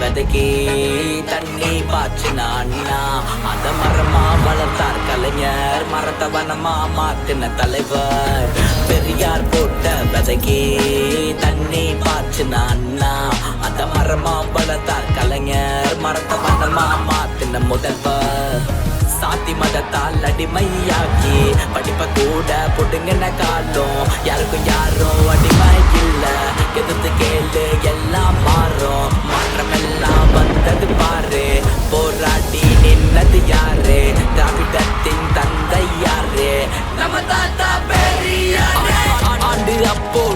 விதைக்கு தண்ணி பாய்ச்சினா அண்ணா அத மரமா வளர்த்தார் கலைஞர் மரத்தவனமா மாத்தின தலைவர். பெரியார் போட்ட விதைக்கு தண்ணி பாய்ச்சினா அண்ணா அத மரமா வளர்த்தார் கலைஞர் மரத்தவனமா மாத்தின முதல்வர். சாத்தி மதத்தால் அடிமையாக்கி படிப்ப கூட புடுங்கின காலம். யாருக்கும் யாரும் அடிமை இல்ல. எதிர்த்து கேளு எல்லாம்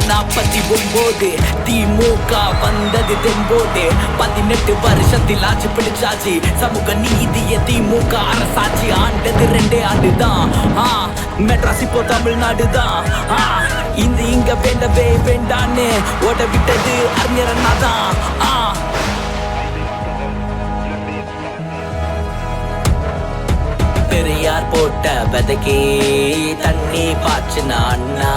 நாற்பத்தி ஒன்பது திமுக வந்தது தென்போது பதினெட்டு வருஷத்தில் ஆட்சி பிடிச்சாச்சு. சமூக நீதிய திமுக அரசாட்சி. ஆண்டது ரெண்டே ஆண்டு தான் மெட்ராஸ் இப்போ தமிழ்நாடு தான் இந்த இங்க வேண்டவே வேண்டான்னு ஓட விட்டது அறிஞர் அண்ணா தான் ஆ. பெரியார் போட்ட விதைக்கு தண்ணி பாய்ச்சின அண்ணா.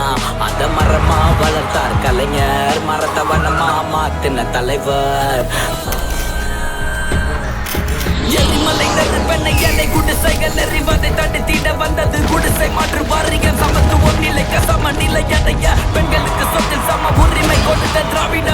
அத மரமா வளர்த்தார் கலைஞர். மரத்த வனமா மாத்தின தலைவர். எரிமலை நெருப்பெண்ணை எண்ணெய் குடிசைகள் எறிவதை தடுத்திட வந்தது குடிசை மாற்று வாரியம். சமத்துவம் நிலைக்க சமநிலை அடைய பெண்களுக்கு சொத்தில் சம உரிமை கொடுத்த திராவிட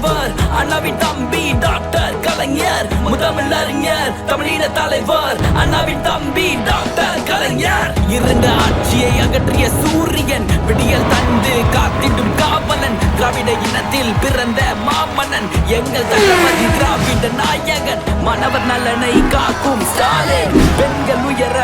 தலைவர். அண்ணாவின் தம்பி டாக்டர் கலைஞர் முதமிழ் அறிஞர் தமிழின தலைவர். அண்ணாவின் தம்பி டாக்டர் கலைஞர். இருந்த ஆட்சியை அகற்றிய சூரியன் விடியல் தந்து காத்திடும் காவலன் திராவிட இனத்தில் பிறந்த மாமன்னன். எங்கள் தளபதி திராவிட நாயகன். மாணவர் நலனை காக்கும் ஸ்டாலின். பெண்கள் உயர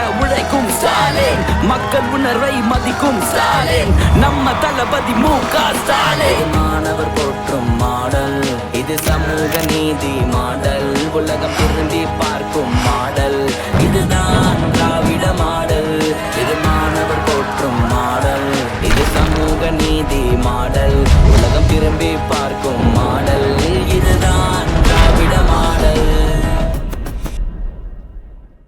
மக்கள் உணர்வை மதிக்கும் ஸ்டாலின். நம்ம தளபதி மு க ஸ்டாலின். மாணவர் போற்றும் மாடல். இது சமூக நீதி மாடல். உலகம் திரும்பி பார்க்கும் மாடல். இதுதான் திராவிட மாடல். இது மாணவர் போற்றும் மாடல். இது சமூக நீதி மாடல். உலகம் திரும்பி பார்க்கும்